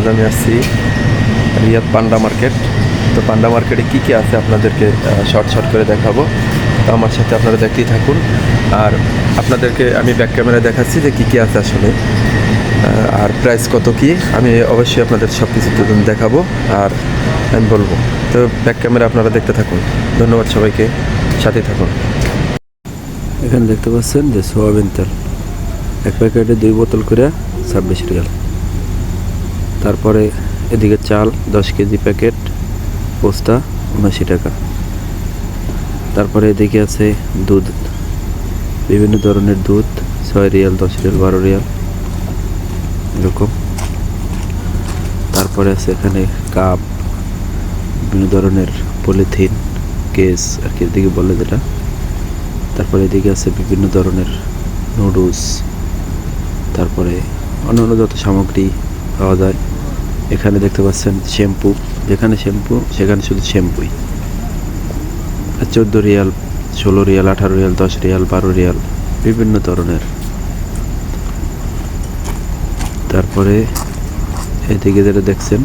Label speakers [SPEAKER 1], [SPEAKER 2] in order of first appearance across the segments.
[SPEAKER 1] আজ আমি আসছি রিয়াদ পান্ডা মার্কেট। তো পান্ডা মার্কেটে কী কী আছে আপনাদেরকে শর্ট শর্ট করে দেখাবো। তো আমার সাথে আপনারা দেখতেই থাকুন। আর আপনাদেরকে আমি ব্যাক ক্যামেরায় দেখাচ্ছি যে কী কী আছে আসলে। আর প্রাইস কত কি, আমি অবশ্যই আপনাদের সব কিছু দেখাবো। আর আমি বলব। তো ব্যাক ক্যামেরা আপনারা দেখতে থাকুন। ধন্যবাদ সবাইকে। সাথে থাকুন। এখানে দেখতে পাচ্ছেন যে সোয়াবিন তেল। এক প্যাকেটে দুই বোতল করে ছাব্বিশ রিয়াল। তারপরে এদিকে চাল, দশ কেজি প্যাকেট, পোস্তা, উনআশি টাকা। তারপরে এদিকে আছে দুধ। বিভিন্ন ধরনের দুধ, ছয় রিয়াল, দশ রিয়াল, বারো রিয়াল, এরকম। তারপরে আছে এখানে কাপ, বিভিন্ন ধরনের পলিথিন, কেস, আর কি এদিকে বলে যেটা। তারপরে এদিকে আছে বিভিন্ন ধরনের নুডলস। তারপরে অন্যান্য যত সামগ্রী পাওয়া যায়। এখানে দেখতে পাচ্ছেন শ্যাম্পু। যেখানে শ্যাম্পু, সেখানে শুধু শ্যাম্পুই। আর চোদ্দ রিয়াল, ষোলো রিয়াল, আঠারো রিয়াল, দশ রিয়াল, বারো রিয়াল, বিভিন্ন ধরনের। তারপরে এদিকে যেটা দেখছেন,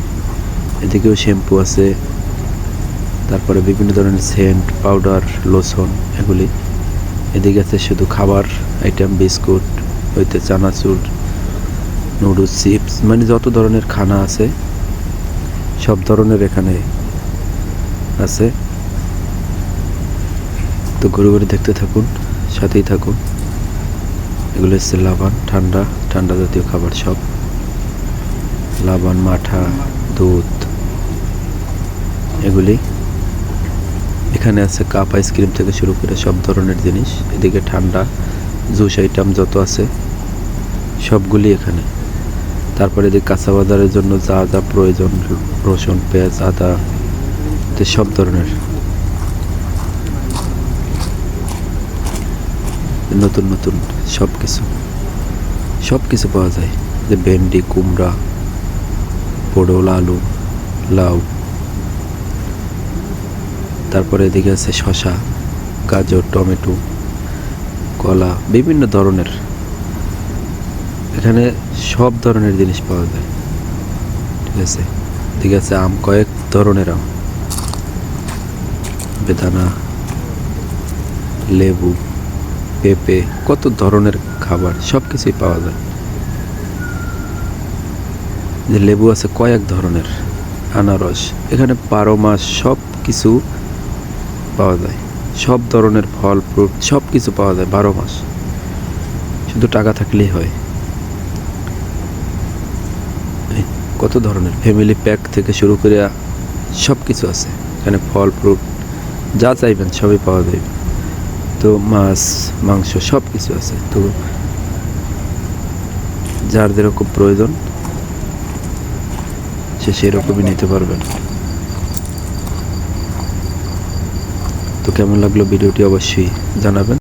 [SPEAKER 1] এদিকেও শ্যাম্পু আছে। তারপরে বিভিন্ন ধরনের সেন্ট, পাউডার, লোশন, এগুলি। এদিকে আছে শুধু খাবার, আইটেম, বিস্কুট হইতে চানাচুর নুডলস চিপস মানে যত ধরনের খানা আছে, সব ধরনের এখানে আছে। তো ঘুরে ঘুরে দেখতে থাকুন, সাথেই থাকুন। এগুলো হচ্ছে লাবান, ঠান্ডা ঠান্ডা জাতীয় খাবার সব। লাবান, মাঠা, দুধ এগুলি এখানে আছে কাপ আইসক্রিম থেকে শুরু করে সব ধরনের জিনিস। এদিকে ঠান্ডা, জুস আইটেম যত আছে সবগুলি এখানে। তারপরে এদিকে কাঁচা বাজারের জন্য যা যা প্রয়োজন, রসুন, পেঁয়াজ, আদা সব ধরনের। নতুন নতুন সব কিছু সব কিছু পাওয়া যায়। যে ভেন্ডি, কুমড়া, পটল, আলু, লাউ। তারপরে এদিকে আছে শশা গাজর, টমেটো, কলা, বিভিন্ন ধরনের। এখানে সব ধরনের জিনিস পাওয়া যায়। ঠিক আছে? ঠিক আছে, আম কয়েক ধরনের আম। বেদানা, লেবু, পেঁপে, কত ধরনের খাবার সব কিছুই পাওয়া যায়। যে লেবু আছে কয়েক ধরনের, আনারস, এখানে বারো মাস সব কিছু পাওয়া যায়। সব ধরনের ফল, ফ্রুট সব কিছু পাওয়া যায় বারো মাস। শুধু টাকা থাকলেই হয়। কত ধরনের ফ্যামিলি প্যাক থেকে শুরু করে সব কিছু আছে। এখানে ফল ফ্রুট যা চাইবেন সবই পাওয়া যাবে তো মাছ, মাংস সব কিছু আছে। তো যার যেরকম প্রয়োজন, সে সেরকমই নিতে পারবেন। তো কেমন লাগল ভিডিওটি অবশ্যই জানাবেন।